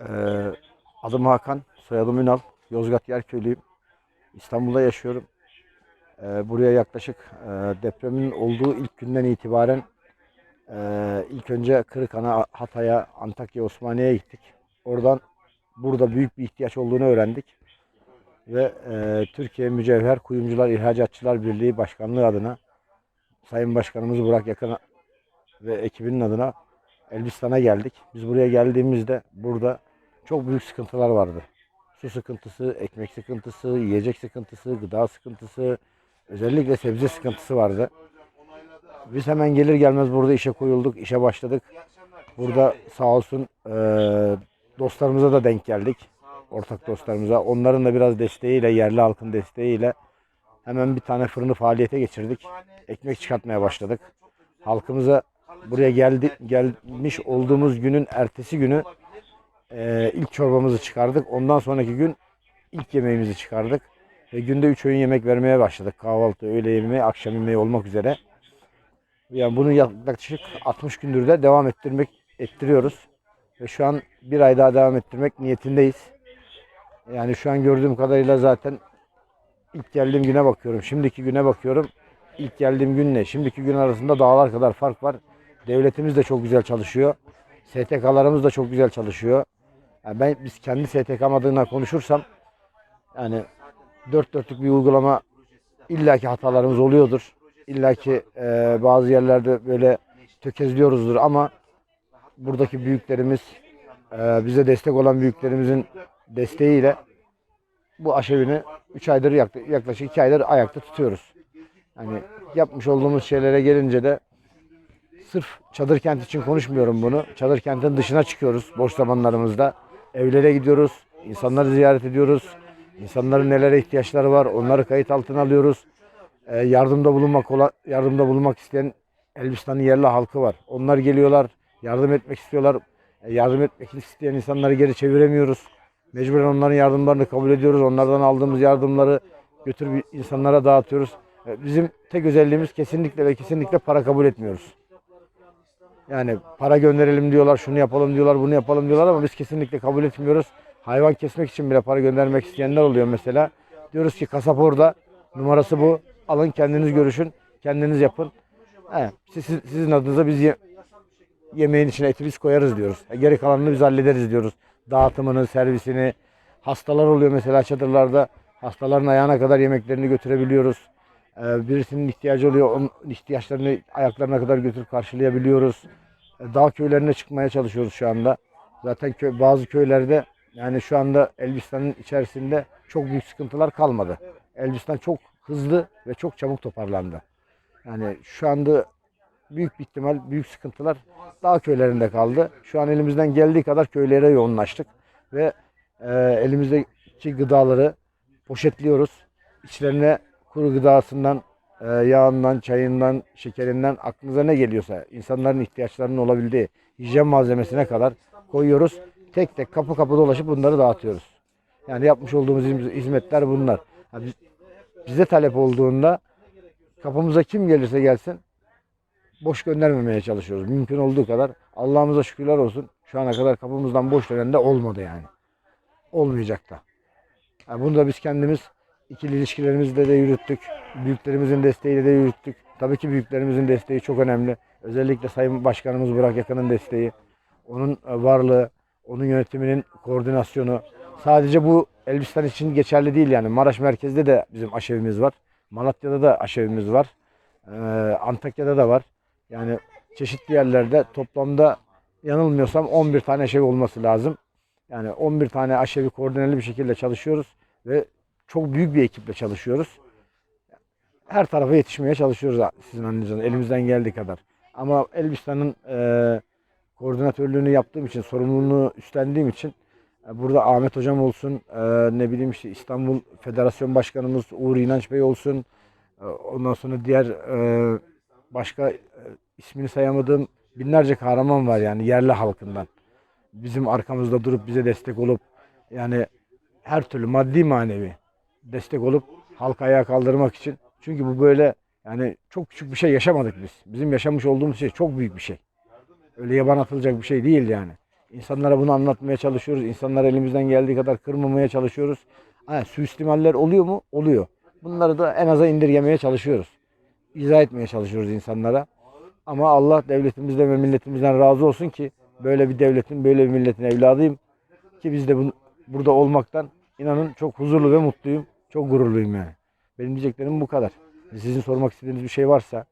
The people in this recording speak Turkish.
Ee, adım Hakan, soyadım Ünal. Yozgat Yerköylüyüm. İstanbul'da yaşıyorum. Ee, buraya yaklaşık e, depremin olduğu ilk günden itibaren e, ilk önce Kırıkhan'a, Hatay'a, Antakya, Osmaniye'ye gittik. Oradan burada büyük bir ihtiyaç olduğunu öğrendik. Ve e, Türkiye Mücevher Kuyumcular İhracatçılar Birliği Başkanlığı adına Sayın Başkanımız Burak Yakın ve ekibinin adına Elbistan'a geldik. Biz buraya geldiğimizde burada çok büyük sıkıntılar vardı. Su sıkıntısı, ekmek sıkıntısı, yiyecek sıkıntısı, gıda sıkıntısı, özellikle sebze sıkıntısı vardı. Biz hemen gelir gelmez burada işe koyulduk, işe başladık. Burada sağ olsun eee, dostlarımıza da denk geldik. Ortak dostlarımıza. Onların da biraz desteğiyle, yerli halkın desteğiyle hemen bir tane fırını faaliyete geçirdik. Ekmek çıkartmaya başladık. Halkımıza buraya geldi gelmiş olduğumuz günün ertesi günü eee, ilk çorbamızı çıkardık. Ondan sonraki gün ilk yemeğimizi çıkardık. Ve günde üç öğün yemek vermeye başladık. Kahvaltı, öğle yemeği, akşam yemeği olmak üzere. Yani bunu yaklaşık 60 gündür de devam ettirmek ettiriyoruz. Ve şu an bir ay daha devam ettirmek niyetindeyiz. Yani şu an gördüğüm kadarıyla zaten ilk geldiğim güne bakıyorum. Şimdiki güne bakıyorum. İlk geldiğim günle şimdiki gün arasında dağlar kadar fark var. Devletimiz de çok güzel çalışıyor. STK'larımız da çok güzel çalışıyor. Yani ben biz kendi STK'm adına konuşursam yani dört dörtlük bir uygulama illaki hatalarımız oluyordur. İllaki e, bazı yerlerde böyle tökezliyoruzdur ama buradaki büyüklerimiz e, bize destek olan büyüklerimizin desteğiyle bu aşevini 3 aydır yak- yaklaşık 2 aydır ayakta tutuyoruz. Yani yapmış olduğumuz şeylere gelince de sırf çadır kent için konuşmuyorum bunu. Çadır kentin dışına çıkıyoruz boş zamanlarımızda. Evlere gidiyoruz, insanları ziyaret ediyoruz. İnsanların nelere ihtiyaçları var onları kayıt altına alıyoruz. Ee, yardımda bulunmak yardımda bulunmak isteyen Elbistan'ın yerli halkı var. Onlar geliyorlar, yardım etmek istiyorlar. E, yardım etmek isteyen insanları geri çeviremiyoruz. Mecburen onların yardımlarını kabul ediyoruz. Onlardan aldığımız yardımları götürüp insanlara dağıtıyoruz. E, Bizim tek özelliğimiz kesinlikle ve kesinlikle para kabul etmiyoruz. Yani para gönderelim diyorlar, şunu yapalım diyorlar, bunu yapalım diyorlar ama biz kesinlikle kabul etmiyoruz. Hayvan kesmek için bile para göndermek isteyenler oluyor mesela. Diyoruz ki kasap orada, numarası bu. Alın kendiniz görüşün, kendiniz yapın. He, siz, siz- sizin adınıza biz ye- yemeğin içine eti biz koyarız diyoruz. E, geri kalanını biz hallederiz diyoruz. Dağıtımını, servisini. Hastalar oluyor mesela çadırlarda. Hastaların ayağına kadar yemeklerini götürebiliyoruz. Ee, birisinin ihtiyacı oluyor. Onun ihtiyaçlarını ayaklarına kadar götürüp karşılayabiliyoruz. Ee, Dağ köylerine çıkmaya çalışıyoruz şu anda. Zaten köy, bazı köylerde yani şu anda Elbistan'ın içerisinde çok büyük sıkıntılar kalmadı. Elbistan çok hızlı ve çok çabuk toparlandı. Yani şu anda büyük bir ihtimal büyük sıkıntılar dağ köylerinde kaldı. Şu an elimizden geldiği kadar köylere yoğunlaştık ve e, elimizdeki gıdaları poşetliyoruz. İçlerine kuru gıdasından, e, yağından, çayından, şekerinden aklınıza ne geliyorsa insanların ihtiyaçlarının olabildiği hijyen malzemesine kadar koyuyoruz. Tek tek kapı kapı dolaşıp bunları dağıtıyoruz. Yani yapmış olduğumuz hizm- hizmetler bunlar. Biz- bize talep olduğunda kapımıza kim gelirse gelsin boş göndermemeye çalışıyoruz. Mümkün olduğu kadar Allah'ımıza şükürler olsun. Şu ana kadar kapımızdan boş dönen de olmadı yani. Olmayacak da. Yani bunu da biz kendimiz ikili ilişkilerimizde de yürüttük. Büyüklerimizin desteğiyle de yürüttük. Tabii ki büyüklerimizin desteği çok önemli. Özellikle Sayın Başkanımız Burak Yakın'ın desteği. Onun e, varlığı, onun yönetiminin koordinasyonu. Sadece bu Elbistan için geçerli değil yani. Maraş merkezde de bizim aşevimiz var. Malatya'da da aşevimiz var. Ee, Antakya'da da var. Yani çeşitli yerlerde toplamda yanılmıyorsam 11 tane aşevi olması lazım. Yani 11 tane aşevi koordineli bir şekilde çalışıyoruz ve çok büyük bir ekiple çalışıyoruz. Her tarafa yetişmeye çalışıyoruz sizin anlayacağınız elimizden geldiği kadar. Ama Elbistan'ın e, koordinatörlüğünü yaptığım için, sorumluluğunu üstlendiğim için e, burada Ahmet Hocam olsun, e, ne bileyim işte İstanbul Federasyon Başkanımız Uğur İnanç Bey olsun, e, ondan sonra diğer e, başka e, ismini sayamadığım binlerce kahraman var yani yerli halkından. Bizim arkamızda durup bize destek olup yani her türlü maddi manevi destek olup halkı ayağa kaldırmak için. Çünkü bu böyle yani çok küçük bir şey yaşamadık biz. Bizim yaşamış olduğumuz şey çok büyük bir şey. Öyle yaban atılacak bir şey değil yani. İnsanlara bunu anlatmaya çalışıyoruz. İnsanları elimizden geldiği kadar kırmamaya çalışıyoruz. Ha, suistimaller oluyor mu? Oluyor. Bunları da en aza indirgemeye çalışıyoruz. İzah etmeye çalışıyoruz insanlara. Ama Allah devletimizden ve milletimizden razı olsun ki böyle bir devletin, böyle bir milletin evladıyım. Ki biz de bu- burada olmaktan inanın çok huzurlu ve mutluyum. Çok gururluyum yani. Benim diyeceklerim bu kadar. Sizin sormak istediğiniz bir şey varsa